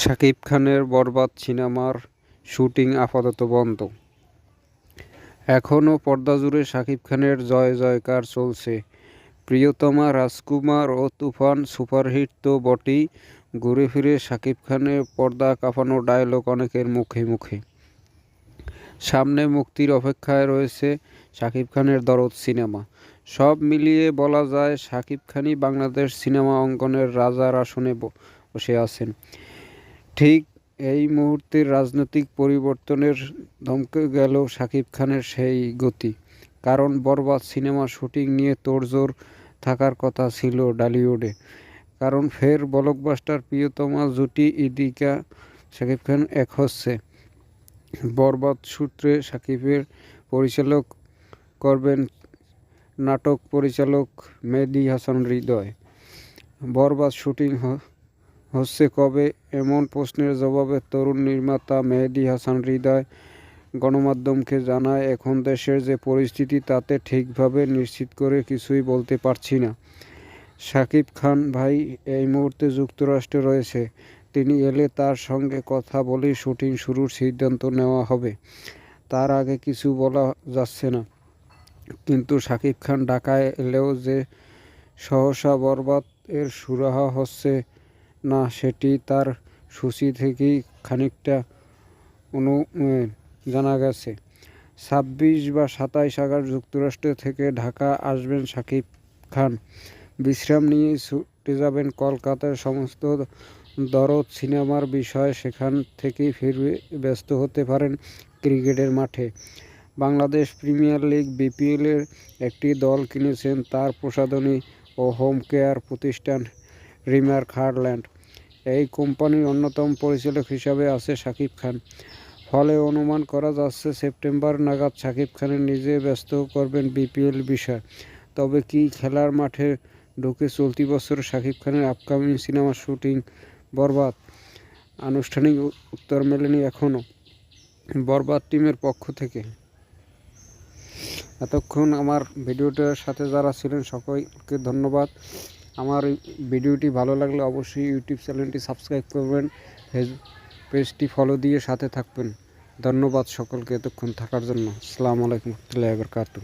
শাকিব খানের বরবাদ সিনেমার শুটিং আপাতত বন্ধ। এখনও পর্দা জুড়ে শাকিব খানের জয় জয়কার চলছে। প্রিয়তমা রাজকুমার ও তুফান সুপারহিট তো বটেই। ঘুরে ফিরে শাকিব খানের পর্দা কাঁপানো ডায়লগ অনেকের মুখে মুখে। সামনে মুক্তির অপেক্ষায় রয়েছে শাকিব খানের দরদ সিনেমা। সব মিলিয়ে বলা যায় শাকিব খানই বাংলাদেশ সিনেমা অঙ্গনের রাজার আসনে বসে আছেন। ঠিক এই মুহূর্তের রাজনৈতিক পরিবর্তনের ধমকে গেল শাকিব খানের সেই গতি। কারণ বরবাদ সিনেমা শুটিং নিয়ে তোড়জোড় থাকার কথা ছিল ডালিউডে। কারণ ফের ব্লকবাস্টার প্রিয়তমা, জুটি, ইদিকা, শাকিব খান এক হচ্ছে। বরবাদ সূত্রে শাকিবের পরিচালক করবেন নাটক পরিচালক মেহেদী হাসান হৃদয়। বরবাদ শুটিং হচ্ছে কবে? এমন প্রশ্নের জবাবে তরুণ নির্মাতা মেহেদি হাসান হৃদয় গণমাধ্যমকে জানায়, এখন দেশের যে পরিস্থিতি তাতে ঠিকভাবে নিশ্চিত করে কিছুই বলতে পারছি না। শাকিব খান ভাই এই মুহূর্তে যুক্তরাষ্ট্রে রয়েছে। তিনি এলে তার সঙ্গে কথা বলেই শুটিং শুরুর সিদ্ধান্ত নেওয়া হবে। তার আগে কিছু বলা যাচ্ছে না। কিন্তু শাকিব খান ঢাকায় এলেও যে সহসা বরবাদ এর সুরাহা হচ্ছে না, সেটি তার সূচি থেকেই খানিকটা অনু জানা গেছে। ছাব্বিশ বা সাতাইশ আগস্ট যুক্তরাষ্ট্র থেকে ঢাকা আসবেন শাকিব খান। বিশ্রাম নিয়ে ছুটে যাবেন কলকাতার সমস্ত দরদ সিনেমার বিষয়ে, সেখান থেকেই ফিরবে, ব্যস্ত হতে পারেন ক্রিকেটের মাঠে। বাংলাদেশ প্রিমিয়ার লিগ বিপিএলের একটি দল কিনেছেন তার প্রসাধনী ও হোম কেয়ার প্রতিষ্ঠান রিমার হারল্যান্ড এই কোম্পানির অন্যতম পরিচালক হিসাবে আছে শাকিব খান। ফলে অনুমান করা যাচ্ছে, সেপ্টেম্বর নাগাদ শাকিব খানের নিজে ব্যস্ত করবেন বিপিএল বিষয়। তবে কি খেলার মাঠে ঢুকে চলতি বছর শাকিব খানের আপকামিং সিনেমা শুটিং বরবাদ? আনুষ্ঠানিক উত্তর মেলেনি এখনও। বরবাদ টিমের পক্ষ থেকে। এতক্ষণ আমার ভিডিওটার সাথে যারা ছিলেন, সকলকে ধন্যবাদ। আমার ভিডিওটি ভালো লাগলে অবশ্যই ইউটিউব চ্যানেলটি সাবস্ক্রাইব করবেন, ফেস- পেজটি ফলো দিয়ে সাথে থাকবেন। ধন্যবাদ সকলকে এতক্ষণ থাকার জন্য। আসসালামু আলাইকুম রহমতুল্লাহ বরকাতু